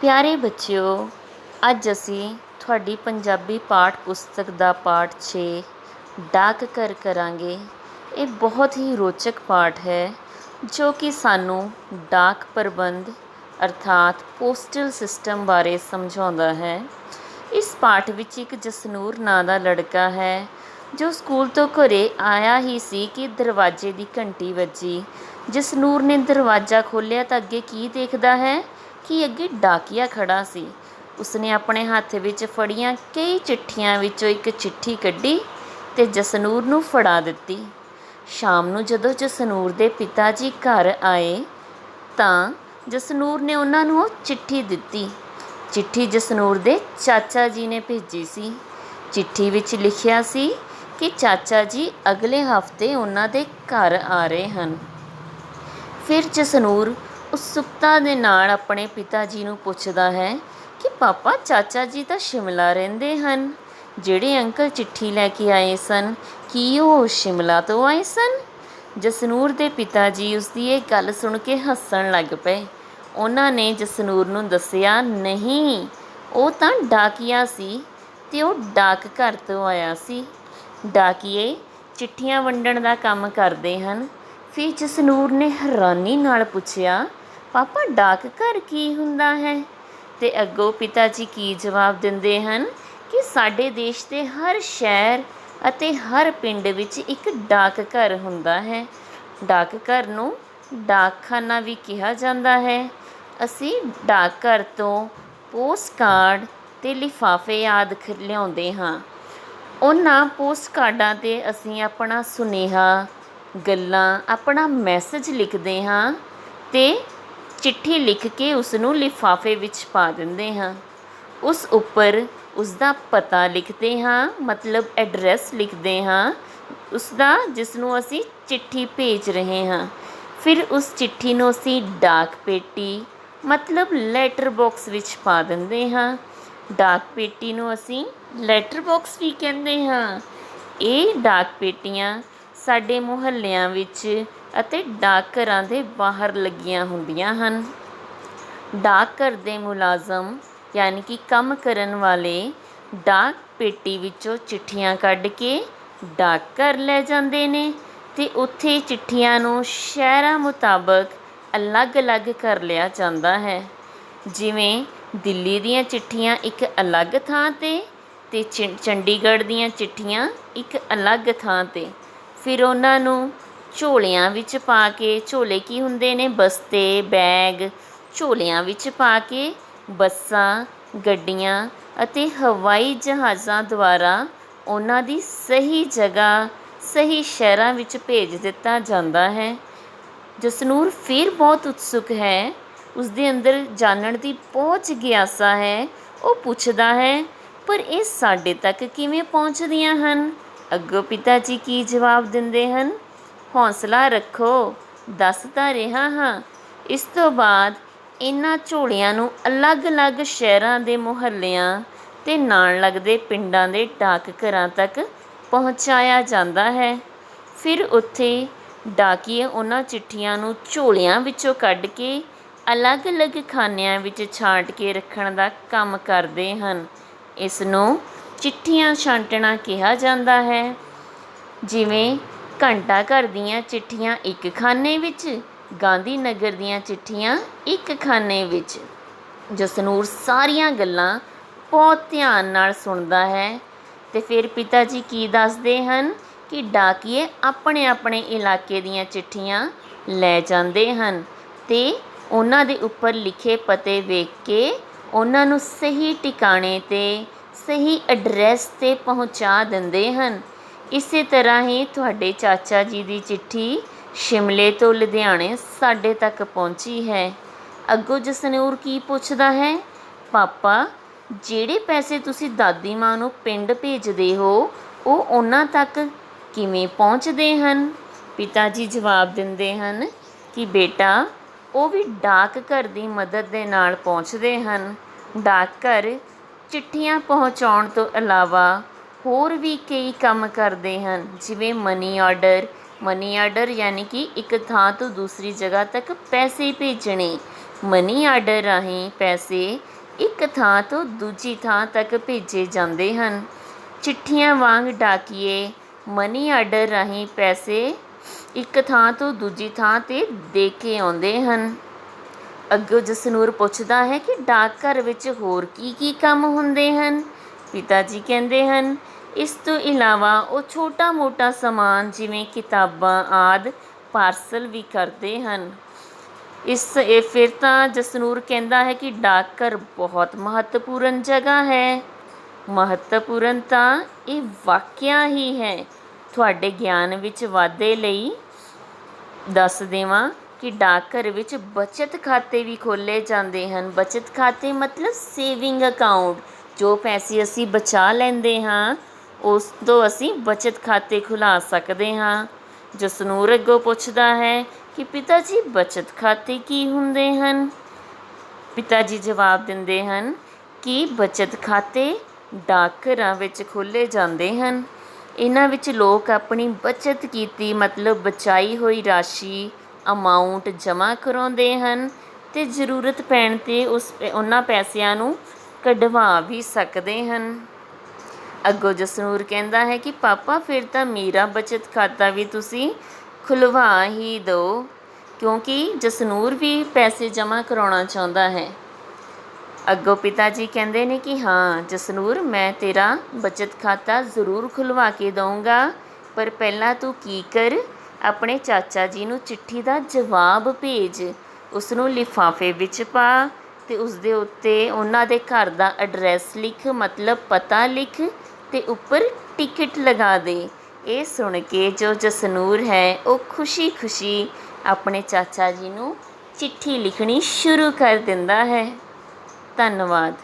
ਪਿਆਰੇ ਬੱਚਿਓ, ਅੱਜ ਅਸੀਂ ਤੁਹਾਡੀ ਪੰਜਾਬੀ ਪਾਠ ਪੁਸਤਕ ਦਾ ਪਾਠ 6 ਡਾਕ ਘਰ ਕਰਾਂਗੇ। ਇਹ ਬਹੁਤ ਹੀ ਰੋਚਕ ਪਾਠ ਹੈ, ਜੋ ਕਿ ਸਾਨੂੰ ਡਾਕ ਪ੍ਰਬੰਧ ਅਰਥਾਤ ਪੋਸਟਲ ਸਿਸਟਮ ਬਾਰੇ ਸਮਝਾਉਂਦਾ ਹੈ। ਇਸ ਪਾਠ ਵਿੱਚ ਇੱਕ ਜਸਨੂਰ ਨਾਂ ਦਾ ਲੜਕਾ ਹੈ, ਜੋ ਸਕੂਲ ਤੋਂ ਘਰੇ ਆਇਆ ਹੀ ਸੀ ਕਿ ਦਰਵਾਜ਼ੇ ਦੀ ਘੰਟੀ ਵੱਜੀ। ਜਸਨੂਰ ਨੇ ਦਰਵਾਜ਼ਾ ਖੋਲ੍ਹਿਆ ਤਾਂ ਅੱਗੇ ਕੀ ਦੇਖਦਾ ਹੈ? ਕਿ ਅੱਗੇ ਡਾਕੀਆ ਖੜਾ ਸੀ। ਉਸਨੇ ਆਪਣੇ ਹੱਥ ਵਿੱਚ ਫੜੀਆਂ ਕਈ ਚਿੱਠੀਆਂ ਵਿੱਚੋਂ ਇੱਕ ਚਿੱਠੀ ਕੱਢੀ ਤੇ ਜਸਨੂਰ ਨੂੰ ਫੜਾ ਦਿੱਤੀ। ਸ਼ਾਮ ਨੂੰ ਜਦੋਂ ਜਸਨੂਰ ਦੇ ਪਿਤਾ ਜੀ ਘਰ ਆਏ ਤਾਂ ਜਸਨੂਰ ਨੇ ਉਹਨਾਂ ਨੂੰ ਉਹ ਚਿੱਠੀ ਦਿੱਤੀ। ਚਿੱਠੀ ਜਸਨੂਰ ਦੇ ਚਾਚਾ ਜੀ ਨੇ ਭੇਜੀ ਸੀ। ਚਿੱਠੀ ਵਿੱਚ ਲਿਖਿਆ ਸੀ ਕਿ ਚਾਚਾ ਜੀ ਅਗਲੇ ਹਫ਼ਤੇ ਉਹਨਾਂ ਦੇ ਘਰ ਆ ਰਹੇ ਹਨ। ਫਿਰ ਜਸਨੂਰ ਉਤਸੁਕਤਾ ਦੇ ਨਾਲ ਆਪਣੇ ਪਿਤਾ ਜੀ ਨੂੰ ਪੁੱਛਦਾ ਹੈ ਕਿ ਪਾਪਾ, ਚਾਚਾ ਜੀ ਤਾਂ ਸ਼ਿਮਲਾ ਰਹਿੰਦੇ ਹਨ। ਜਿਹੜੇ ਅੰਕਲ ਚਿੱਠੀ ਲੈ ਕੇ ਆਏ ਸਨ, ਕੀ ਉਹ ਸ਼ਿਮਲਾ ਤੋਂ ਆਏ ਸਨ? ਜਸਨੂਰ ਦੇ ਪਿਤਾ ਜੀ ਉਸ ਦੀ ਇਹ ਗੱਲ ਸੁਣ ਕੇ ਹੱਸਣ ਲੱਗ ਪਏ। ਉਹਨਾਂ ਨੇ ਜਸਨੂਰ ਨੂੰ ਦੱਸਿਆ, ਨਹੀਂ, ਉਹ ਤਾਂ ਡਾਕੀਆ ਸੀ ਤੇ ਉਹ ਡਾਕ ਘਰ ਤੋਂ ਆਇਆ ਸੀ। ਡਾਕੀਏ ਚਿੱਠੀਆਂ ਵੰਡਣ ਦਾ ਕੰਮ ਕਰਦੇ ਹਨ। ਫਿਰ ਜਸਨੂਰ ਨੇ ਹੈਰਾਨੀ ਨਾਲ ਪੁੱਛਿਆ ਪਾਪਾ ਡਾਕ ਘਰ ਕੀ ਹੁੰਦਾ ਹੈ? ਤੇ ਅੱਗੋਂ ਪਿਤਾ ਜੀ ਕੀ ਜਵਾਬ ਦਿੰਦੇ ਹਨ? ਕਿ ਸਾਡੇ ਦੇਸ਼ ਦੇ ਹਰ ਸ਼ਹਿਰ ਅਤੇ ਹਰ ਪਿੰਡ ਵਿੱਚ ਇੱਕ ਡਾਕ ਘਰ ਹੁੰਦਾ ਹੈ। ਡਾਕ ਘਰ ਨੂੰ ਡਾਕਖਾਨਾ ਵੀ ਕਿਹਾ ਜਾਂਦਾ ਹੈ। ਅਸੀਂ ਡਾਕ ਘਰ ਤੋਂ ਪੋਸਟ ਕਾਰਡ ਤੇ ਲਿਫਾਫੇ ਆਦਿ ਲਿਆਉਂਦੇ ਹਾਂ। ਉਹਨਾਂ ਪੋਸਟ ਕਾਰਡਾਂ 'ਤੇ ਅਸੀਂ ਆਪਣਾ ਸੁਨੇਹਾ, ਗੱਲਾਂ, ਆਪਣਾ ਮੈਸੇਜ ਲਿਖਦੇ ਹਾਂ ਤੇ ਚਿੱਠੀ ਲਿਖ ਕੇ ਉਸ ਨੂੰ ਲਿਫਾਫੇ ਵਿੱਚ ਪਾ ਦਿੰਦੇ ਹਾਂ। ਉਸ ਉੱਪਰ ਉਸ ਦਾ ਪਤਾ ਲਿਖਦੇ ਹਾਂ, ਮਤਲਬ ਐਡਰੈਸ ਲਿਖਦੇ ਹਾਂ ਉਸ ਦਾ ਜਿਸ ਨੂੰ ਅਸੀਂ ਚਿੱਠੀ ਭੇਜ ਰਹੇ ਹਾਂ। ਫਿਰ ਉਸ ਚਿੱਠੀ ਨੂੰ ਅਸੀਂ ਡਾਕ ਪੇਟੀ, ਮਤਲਬ ਲੈਟਰ ਬਾਕਸ ਵਿੱਚ ਪਾ ਦਿੰਦੇ ਹਾਂ। ਡਾਕ ਪੇਟੀ ਨੂੰ ਅਸੀਂ ਲੈਟਰ ਬਾਕਸ ਵੀ ਕਹਿੰਦੇ ਹਾਂ। ਇਹ ਡਾਕ ਪੇਟੀਆਂ ਸਾਡੇ ਮੁਹੱਲਿਆਂ ਵਿੱਚ ਅਤੇ ਡਾਕਘਰਾਂ ਦੇ ਬਾਹਰ ਲੱਗੀਆਂ ਹੁੰਦੀਆਂ ਹਨ। ਡਾਕਘਰ ਦੇ ਮੁਲਾਜ਼ਮ, ਯਾਨੀ ਕਿ ਕੰਮ ਕਰਨ ਵਾਲੇ, ਡਾਕ ਪੇਟੀ ਵਿੱਚੋਂ ਚਿੱਠੀਆਂ ਕੱਢ ਕੇ ਡਾਕਘਰ ਲੈ ਜਾਂਦੇ ਨੇ ਅਤੇ ਉੱਥੇ ਚਿੱਠੀਆਂ ਨੂੰ ਸ਼ਹਿਰਾਂ ਮੁਤਾਬਕ ਅਲੱਗ-ਅਲੱਗ ਕਰ ਲਿਆ ਜਾਂਦਾ ਹੈ। ਜਿਵੇਂ ਦਿੱਲੀ ਦੀਆਂ ਚਿੱਠੀਆਂ ਇੱਕ ਅਲੱਗ ਥਾਂ 'ਤੇ ਅਤੇ ਚੰਡੀਗੜ੍ਹ ਦੀਆਂ ਚਿੱਠੀਆਂ ਇੱਕ ਅਲੱਗ ਥਾਂ 'ਤੇ। ਫਿਰ ਉਹਨਾਂ ਨੂੰ ਝੋਲਿਆਂ ਵਿੱਚ ਪਾ ਕੇ, ਝੋਲੇ ਕੀ ਹੁੰਦੇ ਨੇ? ਬਸਤੇ, ਬੈਗ। ਝੋਲਿਆਂ ਵਿੱਚ ਪਾ ਕੇ ਬੱਸਾਂ, ਗੱਡੀਆਂ ਅਤੇ ਹਵਾਈ ਜਹਾਜ਼ਾਂ ਦੁਆਰਾ ਉਹਨਾਂ ਦੀ ਸਹੀ ਜਗ੍ਹਾ, ਸਹੀ ਸ਼ਹਿਰਾਂ ਵਿੱਚ ਭੇਜ ਦਿੱਤਾ ਜਾਂਦਾ ਹੈ। ਜਸਨੂਰ ਫਿਰ ਬਹੁਤ ਉਤਸੁਕ ਹੈ। ਉਸ ਦੇ ਅੰਦਰ ਜਾਣਨ ਦੀ ਬਹੁਤ ਜਿਗਿਆਸਾ ਹੈ। ਉਹ ਪੁੱਛਦਾ ਹੈ, ਪਰ ਇਹ ਸਾਡੇ ਤੱਕ ਕਿਵੇਂ ਪਹੁੰਚਦੀਆਂ ਹਨ? ਅੱਗੋਂ ਪਿਤਾ ਜੀ ਕੀ ਜਵਾਬ ਦਿੰਦੇ ਹਨ? ਹੌਸਲਾ ਰੱਖੋ। ਦੱਸਦਾ ਰਿਹਾ ਹਾਂ, ਇਸ ਤੋਂ ਬਾਅਦ ਇਹਨਾਂ ਝੋਲਿਆਂ ਨੂੰ ਅਲੱਗ-ਅਲੱਗ ਸ਼ਹਿਰਾਂ ਦੇ ਮੁਹੱਲਿਆਂ ਤੇ ਨਾਲ ਲੱਗਦੇ ਪਿੰਡਾਂ ਦੇ ਡਾਕ ਘਰਾਂ ਤੱਕ ਪਹੁੰਚਾਇਆ ਜਾਂਦਾ ਹੈ। ਫਿਰ ਉੱਥੇ ਡਾਕੀਏ ਉਹਨਾਂ ਚਿੱਠੀਆਂ ਨੂੰ ਝੋਲਿਆਂ ਵਿੱਚੋਂ ਕੱਢ ਕੇ ਅਲੱਗ-ਅਲੱਗ ਖਾਨਿਆਂ ਵਿੱਚ ਛਾਂਟ ਕੇ ਰੱਖਣ ਦਾ ਕੰਮ ਕਰਦੇ ਹਨ। ਇਸ ਨੂੰ ਚਿੱਠੀਆਂ ਛਾਂਟਣਾ ਕਿਹਾ ਜਾਂਦਾ ਹੈ। ਜਿਵੇਂ ਘੰਟਾ ਘਰ ਦੀਆਂ ਚਿੱਠੀਆਂ ਇੱਕ ਖਾਨੇ ਵਿੱਚ ਗਾਂਧੀ ਨਗਰ ਦੀਆਂ ਚਿੱਠੀਆਂ ਇੱਕ ਖਾਨੇ ਵਿੱਚ। ਜਸਨੂਰ ਸਾਰੀਆਂ ਗੱਲਾਂ ਬਹੁਤ ਧਿਆਨ ਨਾਲ ਸੁਣਦਾ ਹੈ ਤੇ ਫਿਰ ਪਿਤਾ ਜੀ ਕੀ ਦੱਸਦੇ ਹਨ ਕਿ ਡਾਕੀਏ ਆਪਣੇ ਆਪਣੇ ਇਲਾਕੇ ਦੀਆਂ ਚਿੱਠੀਆਂ ਲੈ ਜਾਂਦੇ ਹਨ ਤੇ ਉਹਨਾਂ ਦੇ ਉੱਪਰ ਲਿਖੇ ਪਤੇ ਵੇਖ ਕੇ ਉਹਨਾਂ ਨੂੰ ਸਹੀ ਟਿਕਾਣੇ 'ਤੇ ਸਹੀ ਐਡਰੈਸ 'ਤੇ ਪਹੁੰਚਾ ਦਿੰਦੇ ਹਨ। ਇਸੇ ਤਰ੍ਹਾਂ ਹੀ ਤੁਹਾਡੇ ਚਾਚਾ ਜੀ ਦੀ ਚਿੱਠੀ ਸ਼ਿਮਲੇ ਤੋਂ ਲੁਧਿਆਣੇ ਸਾਡੇ ਤੱਕ ਪਹੁੰਚੀ ਹੈ। ਅੱਗੋਂ ਜਸਨੂਰ ਕੀ ਪੁੱਛਦਾ ਹੈ? ਪਾਪਾ, ਜਿਹੜੇ ਪੈਸੇ ਤੁਸੀਂ ਦਾਦੀ ਮਾਂ ਨੂੰ ਪਿੰਡ ਭੇਜਦੇ ਹੋ, ਉਹ ਉਹਨਾਂ ਤੱਕ ਕਿਵੇਂ ਪਹੁੰਚਦੇ ਹਨ? ਪਿਤਾ ਜੀ ਜਵਾਬ ਦਿੰਦੇ ਹਨ ਕਿ ਬੇਟਾ, ਉਹ ਵੀ ਡਾਕ ਘਰ ਦੀ ਮਦਦ ਦੇ ਨਾਲ ਪਹੁੰਚਦੇ ਹਨ। ਡਾਕ ਘਰ ਚਿੱਠੀਆਂ ਪਹੁੰਚਾਉਣ ਤੋਂ ਇਲਾਵਾ ਹੋਰ ਵੀ ਕਈ ਕੰਮ ਕਰਦੇ ਹਨ, ਜਿਵੇਂ ਮਨੀ ਆਰਡਰ ਮਨੀ ਆਰਡਰ ਯਾਨੀ ਕਿ ਇੱਕ ਥਾਂ ਤੋਂ ਦੂਸਰੀ ਜਗ੍ਹਾ ਤੱਕ ਪੈਸੇ ਭੇਜਣੇ। ਮਨੀ ਆਰਡਰ ਰਾਹੀਂ ਪੈਸੇ ਇੱਕ ਥਾਂ ਤੋਂ ਦੂਜੀ ਥਾਂ ਤੱਕ ਭੇਜੇ ਜਾਂਦੇ ਹਨ। ਚਿੱਠੀਆਂ ਵਾਂਗ ਡਾਕੀਏ ਮਨੀ ਆਰਡਰ ਰਾਹੀਂ ਪੈਸੇ ਇੱਕ ਥਾਂ ਤੋਂ ਦੂਜੀ ਥਾਂ 'ਤੇ ਦੇ ਕੇ ਆਉਂਦੇ ਹਨ। ਅੱਗੋਂ ਜਸਨੂਰ ਪੁੱਛਦਾ ਹੈ ਕਿ ਡਾਕਘਰ ਵਿੱਚ ਹੋਰ ਕੀ ਕੀ ਕੰਮ ਹੁੰਦੇ ਹਨ? ਪਿਤਾ ਜੀ ਕਹਿੰਦੇ ਹਨ ਇਸ ਤੋਂ ਇਲਾਵਾ ਉਹ ਛੋਟਾ ਮੋਟਾ ਸਮਾਨ ਜਿਵੇਂ ਕਿਤਾਬਾਂ ਆਦਿ ਪਾਰਸਲ ਵੀ ਕਰਦੇ ਹਨ। ਇਸ ਇਹ ਫਿਰ ਤਾਂ ਜਸਨੂਰ ਕਹਿੰਦਾ ਹੈ ਕਿ ਡਾਕਘਰ ਬਹੁਤ ਮਹੱਤਵਪੂਰਨ ਜਗ੍ਹਾ ਹੈ। ਮਹੱਤਵਪੂਰਨ ਤਾਂ ਇਹ ਵਾਕਿਆ ਹੀ ਹੈ। ਤੁਹਾਡੇ ਗਿਆਨ ਵਿੱਚ ਵਾਧੇ ਲਈ ਦੱਸ ਦੇਵਾਂ ਕਿ ਡਾਕਘਰ ਵਿੱਚ ਬਚਤ ਖਾਤੇ ਵੀ ਖੋਲ੍ਹੇ ਜਾਂਦੇ ਹਨ। ਬਚਤ ਖਾਤੇ ਮਤਲਬ ਸੇਵਿੰਗ ਅਕਾਊਂਟ, ਜੋ ਪੈਸੇ ਅਸੀਂ ਬਚਾ ਲੈਂਦੇ ਹਾਂ। ਉਸ ਤੋਂ ਅਸੀਂ ਬਚਤ ਖਾਤੇ ਖੁਲਾ ਸਕਦੇ ਹਾਂ। ਜਸਨੂਰ ਅੱਗੋਂ ਪੁੱਛਦਾ ਹੈ ਕਿ ਪਿਤਾ ਜੀ ਬਚਤ ਖਾਤੇ ਕੀ ਹੁੰਦੇ ਹਨ? ਪਿਤਾ ਜੀ ਜਵਾਬ ਦਿੰਦੇ ਹਨ ਕਿ ਬਚਤ ਖਾਤੇ ਡਾਕਘਰਾਂ ਵਿੱਚ ਖੋਲ੍ਹੇ ਜਾਂਦੇ ਹਨ। ਇਹਨਾਂ ਵਿੱਚ ਲੋਕ ਆਪਣੀ ਬਚਤ ਕੀਤੀ, ਮਤਲਬ ਬਚਾਈ ਹੋਈ ਰਾਸ਼ੀ, ਅਮਾਉਂਟ ਜਮ੍ਹਾਂ ਕਰਾਉਂਦੇ ਹਨ ਅਤੇ ਜ਼ਰੂਰਤ ਪੈਣ 'ਤੇ ਉਸ, ਉਹਨਾਂ ਪੈਸਿਆਂ ਨੂੰ ਕਢਵਾ ਵੀ ਸਕਦੇ ਹਨ। ਅੱਗੋਂ ਜਸਨੂਰ ਕਹਿੰਦਾ ਹੈ ਕਿ ਪਾਪਾ, ਫਿਰ ਤਾਂ ਮੇਰਾ ਬਚਤ ਖਾਤਾ ਵੀ ਤੁਸੀਂ ਖੁਲਵਾ ਹੀ ਦਿਓ, ਕਿਉਂਕਿ ਜਸਨੂਰ ਵੀ ਪੈਸੇ ਜਮ੍ਹਾਂ ਕਰਾਉਣਾ ਚਾਹੁੰਦਾ ਹੈ। ਅੱਗੋਂ ਪਿਤਾ ਜੀ ਕਹਿੰਦੇ ਨੇ ਕਿ ਹਾਂ, ਜਸਨੂਰ, ਮੈਂ ਤੇਰਾ ਬਚਤ ਖਾਤਾ ਜ਼ਰੂਰ ਖੁਲਵਾ ਕੇ ਦਊਂਗਾ, ਪਰ ਪਹਿਲਾਂ ਤੂੰ ਕੀ ਕਰ? ਆਪਣੇ ਚਾਚਾ ਜੀ ਨੂੰ ਚਿੱਠੀ ਦਾ ਜਵਾਬ ਭੇਜ। ਉਸ ਨੂੰ ਲਿਫਾਫੇ ਵਿੱਚ ਪਾ ਤੇ ਉਸ ਦੇ ਉੱਤੇ ਉਹਨਾਂ ਦੇ ਘਰ ਦਾ ਐਡਰੈਸ ਲਿਖ, ਮਤਲਬ ਪਤਾ ਲਿਖ ਤੇ ਉੱਪਰ ਟਿਕਟ ਲਗਾ ਦੇ। ਇਹ ਸੁਣ ਕੇ ਜੋ ਜਸਨੂਰ ਹੈ, ਉਹ ਖੁਸ਼ੀ-ਖੁਸ਼ੀ ਆਪਣੇ ਚਾਚਾ ਜੀ ਨੂੰ ਚਿੱਠੀ ਲਿਖਣੀ ਸ਼ੁਰੂ ਕਰ ਦਿੰਦਾ ਹੈ। ਧੰਨਵਾਦ।